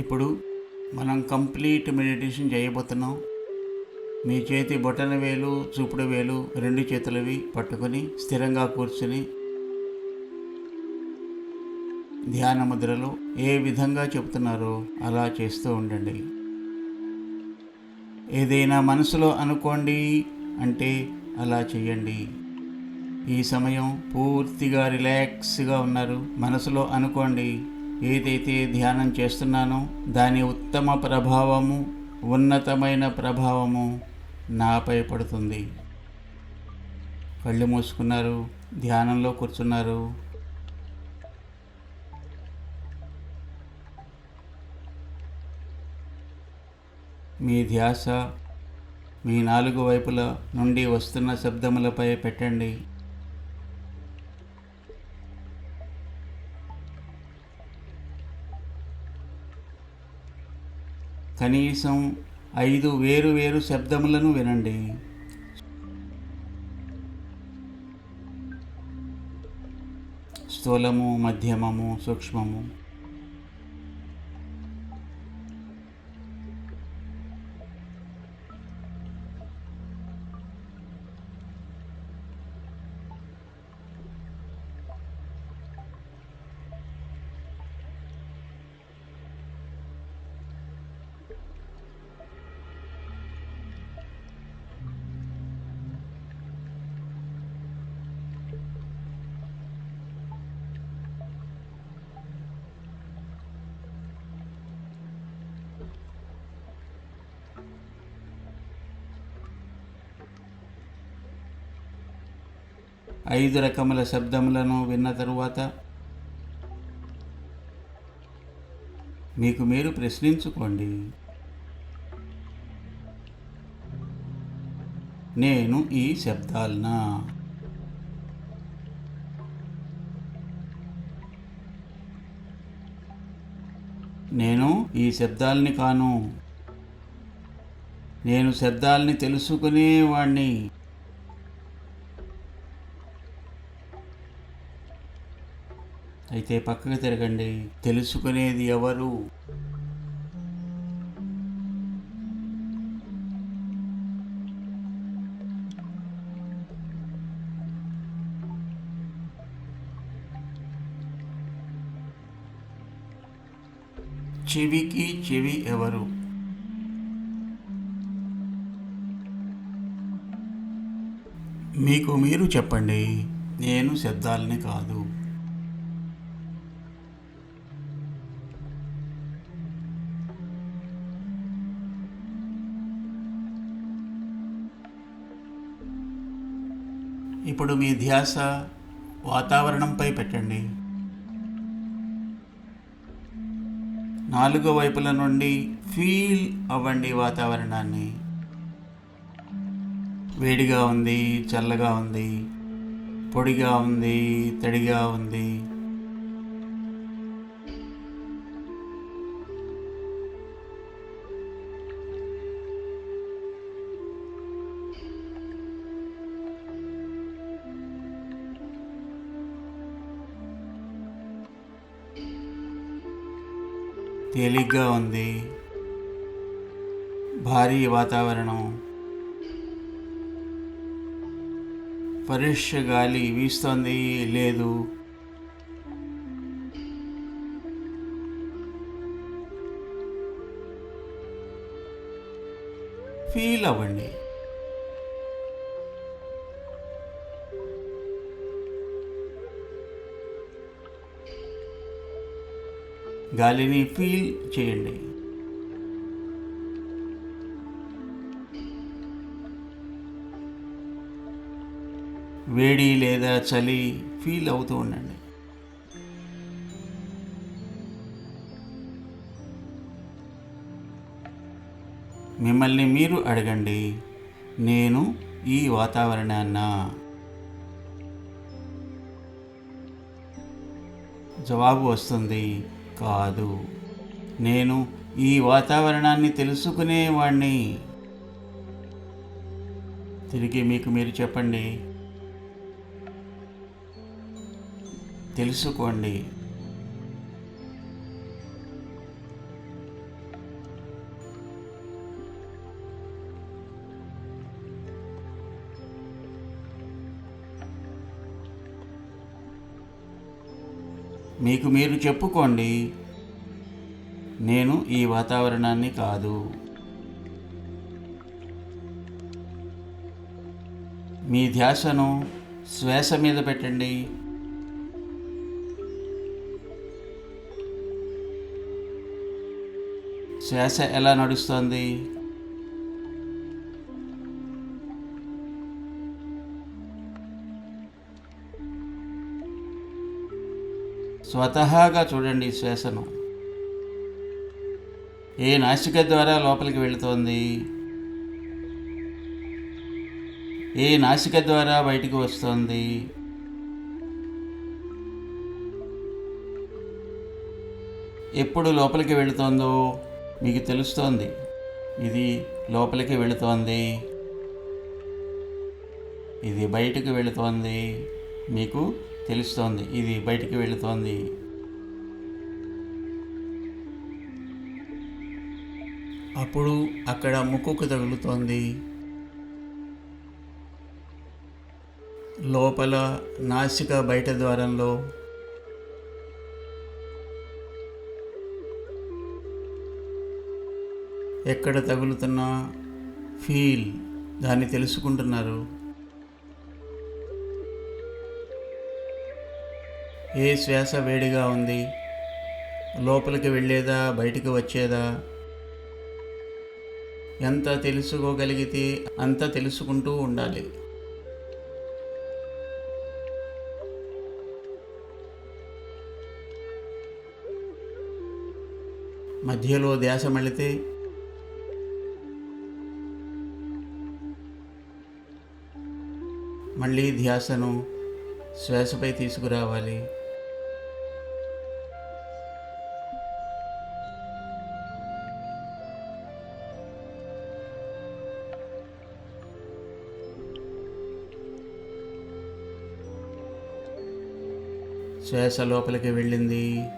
ఇప్పుడు మనం complete meditation చేయబోతున్నాం. మీ చేతి బొటన వేలు చూపుడు వేలు రెండు చేతులవి పట్టుకొని స్థిరంగా కూర్చుని ధ్యాన ముద్రలో ఏ విధంగా చెప్తున్నారో అలా చేస్తూ ఉండండి. ఏదైనా మనసులో అనుకోండి అంటే అలా చేయండి. ఈ సమయం పూర్తిగా రిలాక్స్గా ఉన్నారు. మనసులో అనుకోండి ఏదైతే ధ్యానం చేస్తున్నానో దాని ఉత్తమ ప్రభావము ఉన్నతమైన ప్రభావము నాపై పడుతుంది. కళ్ళు మూసుకున్నారు ధ్యానంలో కూర్చున్నారు. మీ ధ్యాస మీ నాలుగు వైపుల నుండి వస్తున్న శబ్దములపై పెట్టండి. కనీసం ఐదు వేరు వేరు శబ్దములను వినండి. స్థూలము మధ్యమము సూక్ష్మము. ఐదు రకముల శబ్దములను విన్న తరువాత మీకు మీరు ప్రశ్నించుకోండి. నేను ఈ శబ్దాలనా. నేను ఈ శబ్దాలని కాను. నేను శబ్దాలని తెలుసుకునేవాణ్ణి. అయితే పక్కకు తిరగండి. తెలుసుకునేది ఎవరు? చెవికి చెవి ఎవరు? మీకు మీరు చెప్పండి. నేను శబ్దాలని కాదు. ఇప్పుడు మీ ధ్యాస వాతావరణంపై పెట్టండి. నాలుగు వైపుల నుండి ఫీల్ అవ్వండి వాతావరణాన్ని. వేడిగా ఉంది చల్లగా ఉంది పొడిగా ఉంది తడిగా ఉంది. తేలిగ్గా ఉంది. భారీ వాతావరణం. పరీక్ష గాలి వీస్తోంది లేదు. ఫీల్ అవ్వండి. గాలిని ఫీల్ చేయండి. వేడి లేదా చలి ఫీల్ అవుతూ ఉండండి. మిమ్మల్ని మీరు అడగండి నేను ఈ వాతావరణాన్న. జవాబు వస్తుంది కాదు. నేను ఈ వాతావరణాన్ని తెలుసుకునేవాణ్ణి. తిరిగి మీకు మీరు చెప్పండి. తెలుసుకోండి. మీకు మీరు చెప్పుకోండి. నేను ఈ వాతావరణాన్ని కాదు. మీ ధ్యాసను శ్వాస మీద పెట్టండి. శ్వాస ఎలా నడుస్తుంది? స్వతహాగా చూడండి శ్వాసను. ఏ నాసిక ద్వారా లోపలికి వెళుతోంది? ఏ నాసిక ద్వారా బయటికి వస్తుంది? ఎప్పుడు లోపలికి వెళుతోందో మీకు తెలుస్తోంది. ఇది లోపలికి వెళుతోంది. ఇది బయటకు వెళుతోంది. మీకు తెలుస్తోంది. ఇది బయటికి వెళుతోంది. అప్పుడు అక్కడ ముక్కుకు తగులుతోంది. లోపల నాసిక బయట ద్వారంలో ఎక్కడ తగులుతున్నా ఫీల్ దాన్ని తెలుసుకుంటున్నారు. ఏ శ్వాస వేడిగా ఉంది? లోపలికి వెళ్ళేదా? బయటికి వచ్చేదా? ఎంత తెలుసుకోగలిగితే అంత తెలుసుకుంటూ ఉండాలి. మధ్యలో ధ్యాస మళ్ళితే? మళ్ళీ ధ్యాసను శ్వాసపై తీసుకురావాలి. శ్వాస లోపలికి వెళ్ళింది.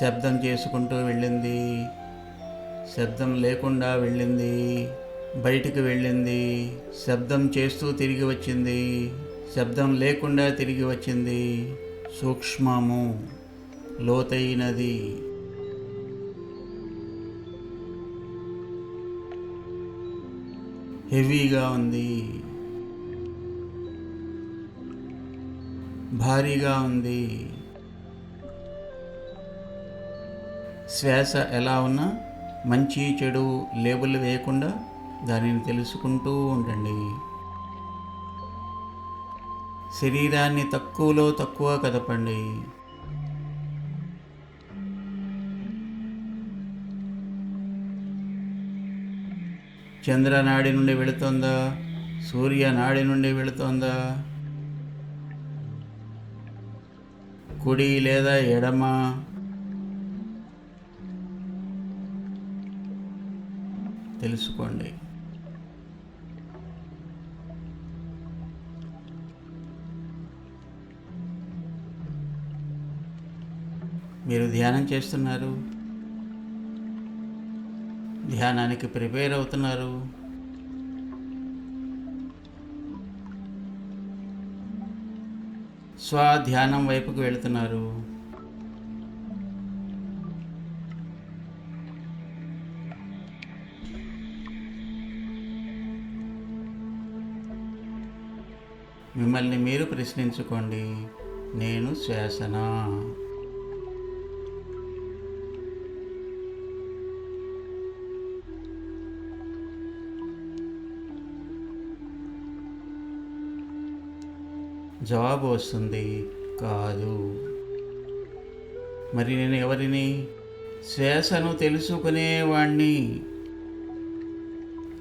శబ్దం చేసుకుంటూ వెళ్ళింది. శబ్దం లేకుండా వెళ్ళింది. బయటికి వెళ్ళింది. శబ్దం చేస్తూ తిరిగి వచ్చింది. శబ్దం లేకుండా తిరిగి వచ్చింది. సూక్ష్మము లోతైనది. హెవీగా ఉంది. భారీగా ఉంది. శ్వాస ఎలా ఉన్నా మంచి చెడు లేబుల్ వేయకుండా దానిని తెలుసుకుంటూ ఉండండి. శరీరాన్ని తక్కువలో తక్కువ కదపండి. చంద్రనాడి నుండి వెళుతోందా? సూర్య నాడి నుండి వెళుతోందా? కుడి లేదా ఎడమ? తెలుసుకోండి. మీరు ధ్యానం చేస్తున్నారు? ధ్యానానికి ప్రిపేర్ అవుతున్నారు? స్వధ్యానం వైపుకు వెళుతున్నారు. మిమ్మల్ని మీరు ప్రశ్నించుకోండి. నేను శ్వాసనా. జవాబు వస్తుంది. కాదు. మరి నేను ఎవరిని? శ్వాసను తెలుసుకునేవాణ్ణి.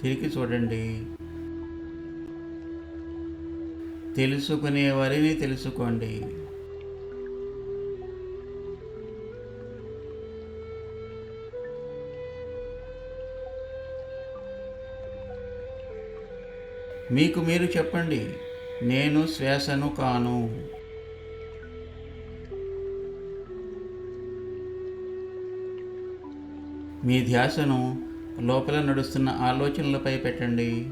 తిరిగి చూడండి. తెలుసుకునే వారిని తెలుసుకోండి. మీకు మీరు చెప్పండి. నేను శ్వాసను కాను. మీ ధ్యాసను లోపల నడుస్తున్న ఆలోచనలపై పెట్టండి.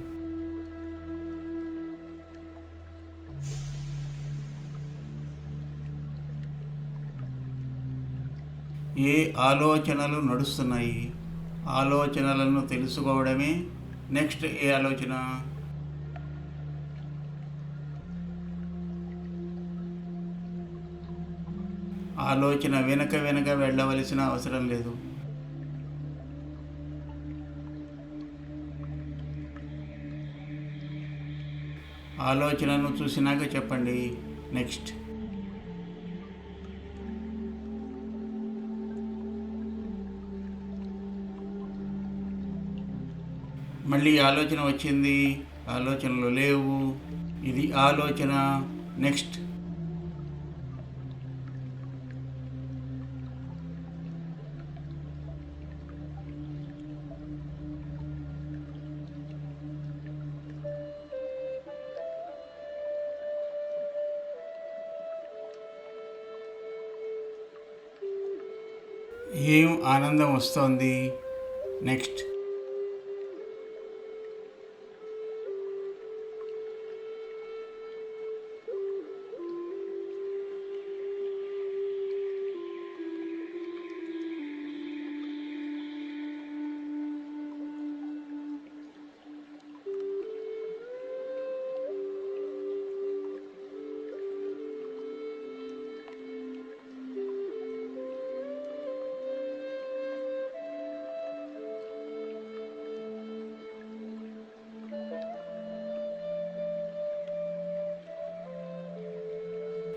ఏ ఆలోచనలు నడుస్తున్నాయి? ఆలోచనలను తెలుసుకోవడమే నెక్స్ట్ ఏ ఆలోచన? ఆలోచన వెనక వెనక వెళ్ళవలసిన అవసరం లేదు. ఆలోచనను చూసినాక చెప్పండి. నెక్స్ట్. మళ్ళీ ఆలోచన వచ్చింది. ఆలోచనలు లేవు. ఇది ఆలోచన. నెక్స్ట్. ఏం ఆనందం వస్తోంది? నెక్స్ట్.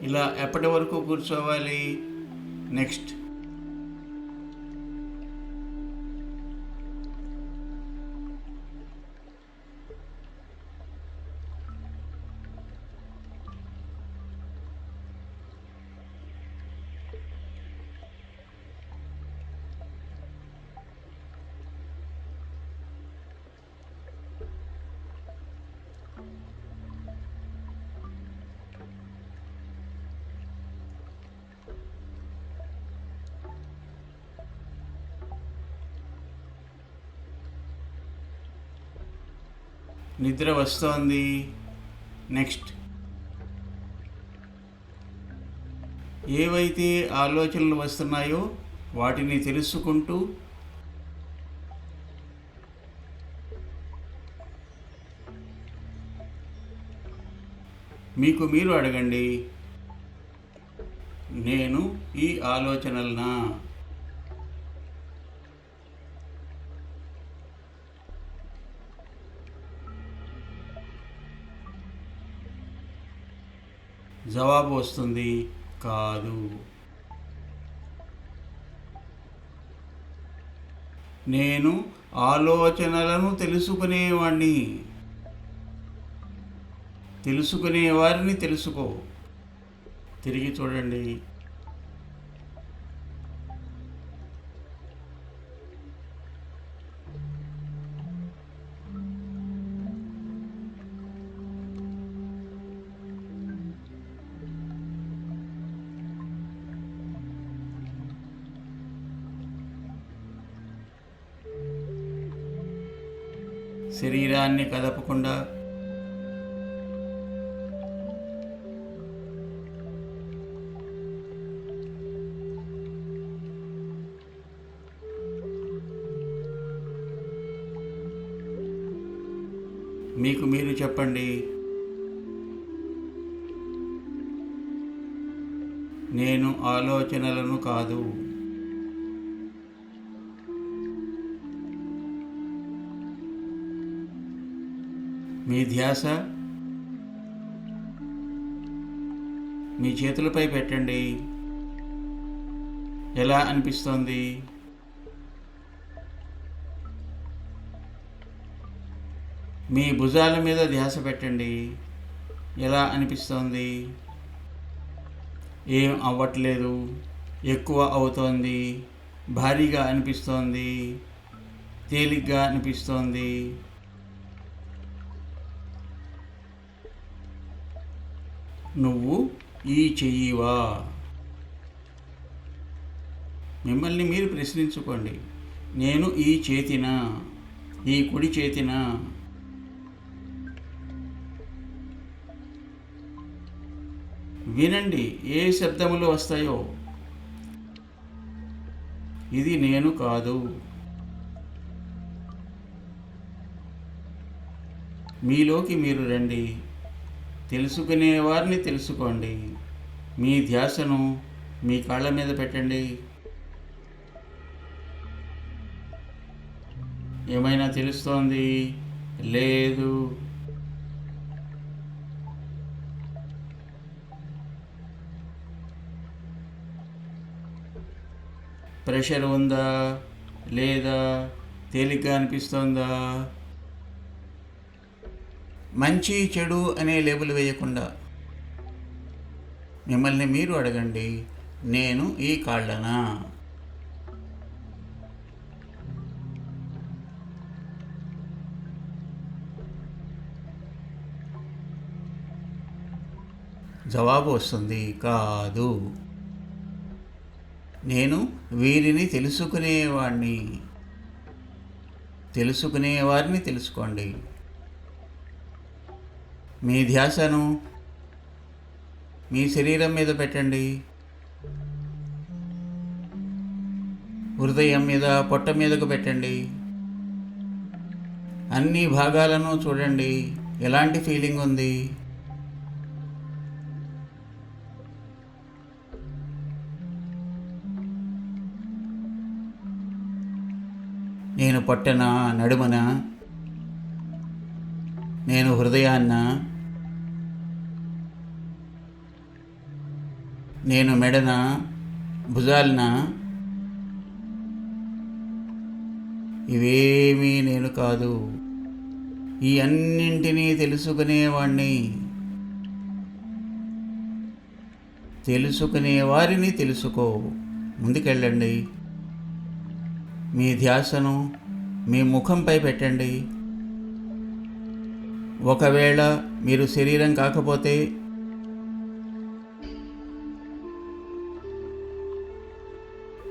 ఇలా ఎప్పటి వరకు కూర్చోవాలి? నెక్స్ట్. నిద్ర వస్తోంది. నెక్స్ట్. ఏవైతే ఆలోచనలు వస్తున్నాయో వాటిని తెలుసుకుంటూ మీకు మీరు అడగండి నేను ఈ ఆలోచనలనా? జవాబు వస్తుంది కాదు. నేను ఆలోచనలను తెలుసుకునేవాణ్ణి. తెలుసుకునే వారిని తెలుసుకో. తిరిగి చూడండి. శరీరాన్ని కదపకుండా మీకు మీరు చెప్పండి. నేను ఆలోచనలను కాదు. మీ ధ్యాస మీ చేతులపై పెట్టండి. ఎలా అనిపిస్తోంది? మీ భుజాల మీద ధ్యాస పెట్టండి. ఎలా అనిపిస్తోంది? ఏం అవ్వట్లేదు. ఎక్కువ అవుతోంది. భారీగా అనిపిస్తోంది. తేలిగ్గా అనిపిస్తోంది. నువ్వు ఈ చెయ్యివా? మిమ్మల్ని మీరు ప్రశ్నించుకోండి. నేను ఈ చేతిన? ఈ కుడి చేతిన? వినండి ఏ శబ్దములు వస్తాయో. ఇది నేను కాదు. మీలోకి మీరు రండి. తెలుసుకునే వారిని తెలుసుకోండి. మీ ధ్యాసను మీ కాళ్ళ మీద పెట్టండి. ఏమైనా తెలుస్తోంది? లేదు. ప్రెషర్ ఉందా? లేదా తేలిగ్గా అనిపిస్తోందా? మంచి చెడు అనే లేబుల్ వేయకుండా. మిమ్మల్ని మీరు అడగండి నేను ఈ కాళ్ళనా? జవాబు వస్తుంది కాదు. నేను వీరిని తెలుసుకునేవాడిని తెలుసుకునేవారిని తెలుసుకోండి. మీ ధ్యాసను మీ శరీరం మీద పెట్టండి. హృదయం మీద పొట్ట మీదకు పెట్టండి. అన్ని భాగాలను చూడండి. ఎలాంటి ఫీలింగ్ ఉంది? నేను పొట్టనా నడుమన? నేను హృదయాన్న నేను మెడన భుజాలన ఇవేమీ నేను కాదు. ఈ అన్నింటినీ తెలుసుకునేవాణ్ణి. తెలుసుకునే వారిని తెలుసుకో. ముందుకెళ్ళండి. మీ ధ్యాసను మీ ముఖంపై పెట్టండి. ఒకవేళ మీరు శరీరం కాకపోతే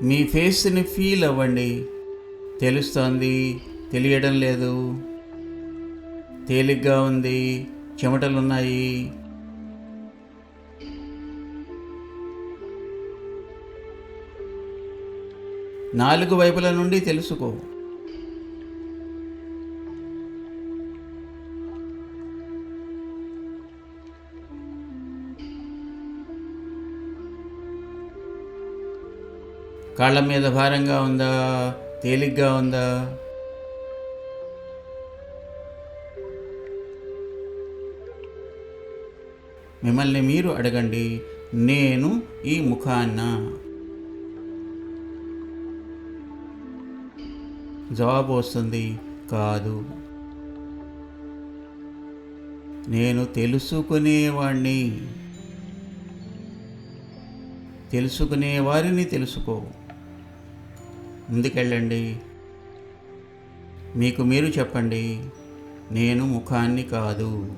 మీ ఫేస్ని ఫీల్ అవ్వండి. తెలుస్తోంది తెలియడం లేదు. తేలిగ్గా ఉంది చెమటలున్నాయి. నాలుగు వైపుల నుండి తెలుసుకో. కాళ్ళ మీద భారంగా ఉందా? తేలిగ్గా ఉందా? మిమ్మల్ని మీరు అడగండి నేను ఈ ముఖాన్న జవాబు వస్తుంది కాదు. నేను తెలుసుకునేవాణ్ణి. తెలుసుకునే వారిని తెలుసుకో. ముందుకెళ్ళండి. మీకు మీరు చెప్పండి నేను ముఖాన్ని కాదు.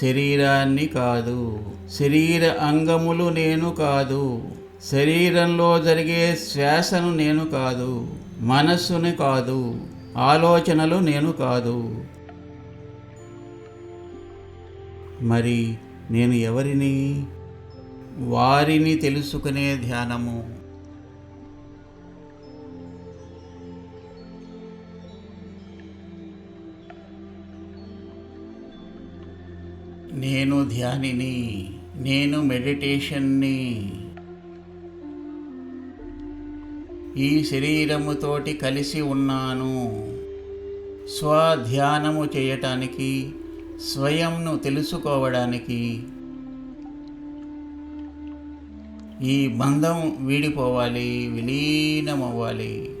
శరీరాన్ని కాదు శరీర అంగములు నేను కాదు శరీరంలో జరిగే శ్వాసను నేను కాదు మనస్సుని కాదు ఆలోచనలు నేను కాదు. మరి నేను ఎవరిని? వారిని తెలుసుకునే ధ్యానము. నేను ధ్యానిని నేను మెడిటేషన్ని. ఈ శరీరముతోటి కలిసి ఉన్నాను. స్వధ్యానము చేయటానికి స్వయంను తెలుసుకోవడానికి ఈ బంధం వీడిపోవాలి విలీనమవ్వాలి.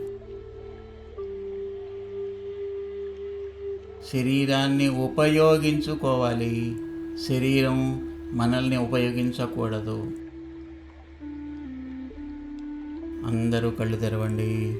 శరీరాన్ని ఉపయోగించుకోవాలి. శరీరం మనల్ని ఉపయోగించకూడదు. అందరూ కళ్ళు తెరవండి.